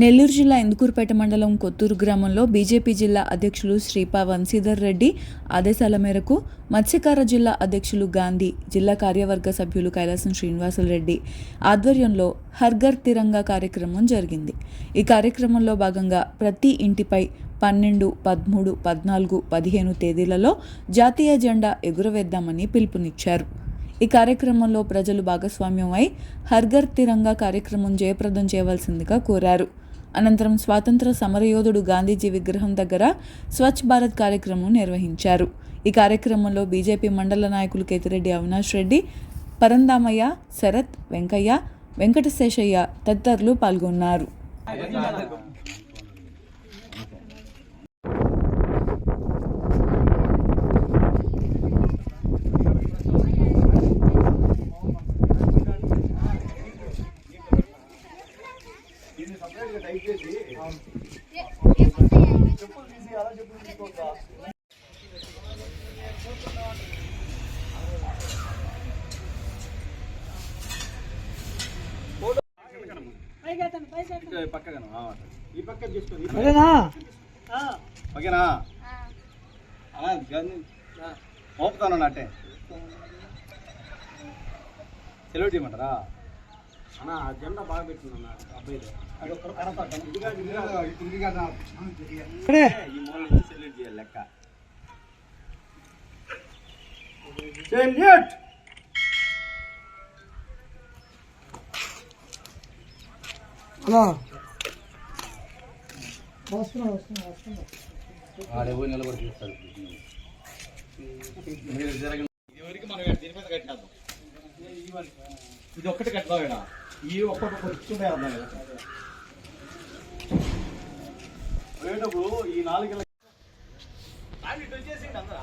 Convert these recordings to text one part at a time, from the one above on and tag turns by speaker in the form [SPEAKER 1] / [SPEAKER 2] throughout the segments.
[SPEAKER 1] నెల్లూరు జిల్లా ఇందుకూరుపేట మండలం కొత్తూరు గ్రామంలో బీజేపీ జిల్లా అధ్యక్షులు శ్రీపా వంశీధర్ రెడ్డి ఆదేశాల మేరకు మత్స్యకార జిల్లా అధ్యక్షులు గాంధీ జిల్లా కార్యవర్గ సభ్యులు కైలాసం శ్రీనివాసులరెడ్డి ఆధ్వర్యంలో హర్ఘర్ తిరంగా కార్యక్రమం జరిగింది. ఈ కార్యక్రమంలో భాగంగా ప్రతి ఇంటిపై పన్నెండు పదమూడు పద్నాలుగు పదిహేను తేదీలలో జాతీయ జెండా ఎగురవేద్దామని పిలుపునిచ్చారు. ఈ కార్యక్రమంలో ప్రజలు భాగస్వామ్యమై హర్ఘర్ తిరంగా కార్యక్రమం జయప్రదం చేయవలసిందిగా కోరారు. అనంతరం స్వాతంత్ర సమరయోధుడు గాంధీజీ విగ్రహం దగ్గర స్వచ్ఛ భారత్ కార్యక్రమం నిర్వహించారు. ఈ కార్యక్రమంలో బీజేపీ మండల నాయకులు కేతిరెడ్డి అవినాష్ రెడ్డి పరందామయ్య శరత్ వెంకయ్య వెంకటశేషయ్య తదితరులు పాల్గొన్నారు.
[SPEAKER 2] ఈ పక్క
[SPEAKER 3] చూసుకోండి
[SPEAKER 2] ఓకేనా మోపుతాను అట్టే సెలవు చేయమంటారా? అన్న ఆ జెండా బాగా పెట్టుకున్నా అబ్బాయి అది ఒక్కరు కనపడతాను ఇదిగా ఇదిగా
[SPEAKER 3] ఇక్కడే
[SPEAKER 2] ఈ మూల నుంచి సెల్యూట్ చేయాలి లెక్క. సెల్యూట్.
[SPEAKER 3] హలో వస్తున్నా వస్తున్నా వస్తున్నా.
[SPEAKER 2] ఆడే పోయి నిలబడి తీస్తాడు మీరు జరగండి ఇది వరకు మనం దీని మీద కట్టేద్దాం ఇది ఒక్కటి కట్టదాం ఇక్కడ ఈ ఒక్కటి కొంచెం వేద్దాం పోయేటప్పుడు ఈ నాలుగు ఇటు వచ్చేసిండి అందరా.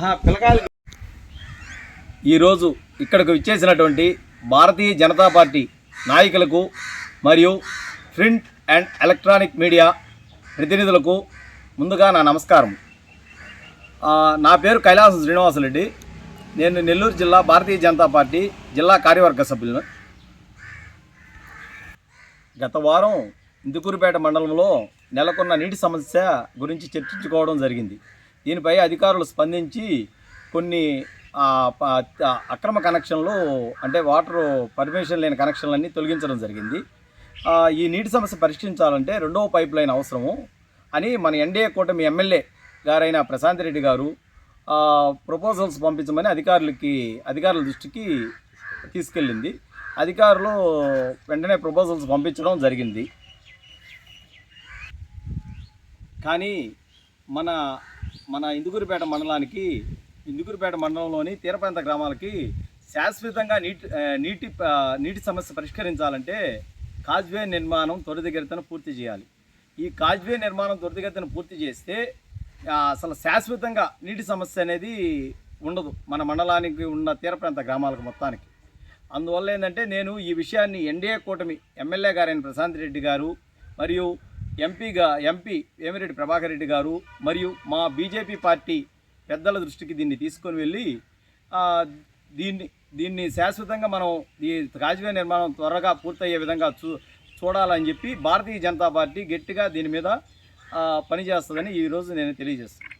[SPEAKER 2] పిల్లకాయలు ఈరోజు ఇక్కడికి విచ్చేసినటువంటి భారతీయ జనతా పార్టీ నాయకులకు మరియు ప్రింట్ అండ్ ఎలక్ట్రానిక్ మీడియా ప్రతినిధులకు ముందుగా నా నమస్కారం. నా పేరు కైలాసం శ్రీనివాసరెడ్డి. నేను నెల్లూరు జిల్లా భారతీయ జనతా పార్టీ జిల్లా కార్యవర్గ సభ్యులను. గత వారం ఇందుకూరుపేట మండలంలో నెలకొన్న నీటి సమస్య గురించి చర్చించుకోవడం జరిగింది. దీనిపై అధికారులు స్పందించి కొన్ని అక్రమ కనెక్షన్లు అంటే వాటర్ పర్మిషన్ లేని కనెక్షన్లన్నీ తొలగించడం జరిగింది. ఈ నీటి సమస్య పరిష్కరించాలంటే రెండవ పైప్ లైన్ అవసరము అని మన ఎన్డీఏ కూటమి ఎమ్మెల్యే గారైన ప్రశాంత్ రెడ్డి గారు ప్రపోజల్స్ పంపించమని అధికారులకి అధికారుల దృష్టికి తీసుకెళ్ళింది. అధికారులు వెంటనే ప్రపోజల్స్ పంపించడం జరిగింది. కానీ మన మన ఇందుకూరుపేట మండలానికి ఇందుకూరుపేట మండలంలోని తీరప్రాంత గ్రామాలకి శాశ్వతంగా నీటి నీటి నీటి సమస్య పరిష్కరించాలంటే కాజ్వే నిర్మాణం త్వరితగతిన పూర్తి చేయాలి. ఈ కాజ్వే నిర్మాణం త్వరితగతిన పూర్తి చేస్తే అసలు శాశ్వతంగా నీటి సమస్య అనేది ఉండదు మన మండలానికి ఉన్న తీరప్రాంత గ్రామాలకు మొత్తానికి. అందువల్ల ఏంటంటే నేను ఈ విషయాన్ని ఎన్డీఏ కూటమి ఎమ్మెల్యే గారైన ప్రశాంత్ రెడ్డి గారు మరియు ఎంపీగా ఎంపీ వేమిరెడ్డి ప్రభాకర్ రెడ్డి గారు మరియు మా బీజేపీ పార్టీ పెద్దల దృష్టికి దీన్ని తీసుకొని వెళ్ళి దీన్ని దీన్ని శాశ్వతంగా మనం ఈ కాజ్వే నిర్మాణం త్వరగా పూర్తయ్యే విధంగా చూ చూడాలని చెప్పి భారతీయ జనతా పార్టీ గట్టిగా దీని మీద పనిచేస్తుందని ఈరోజు నేను తెలియజేస్తాను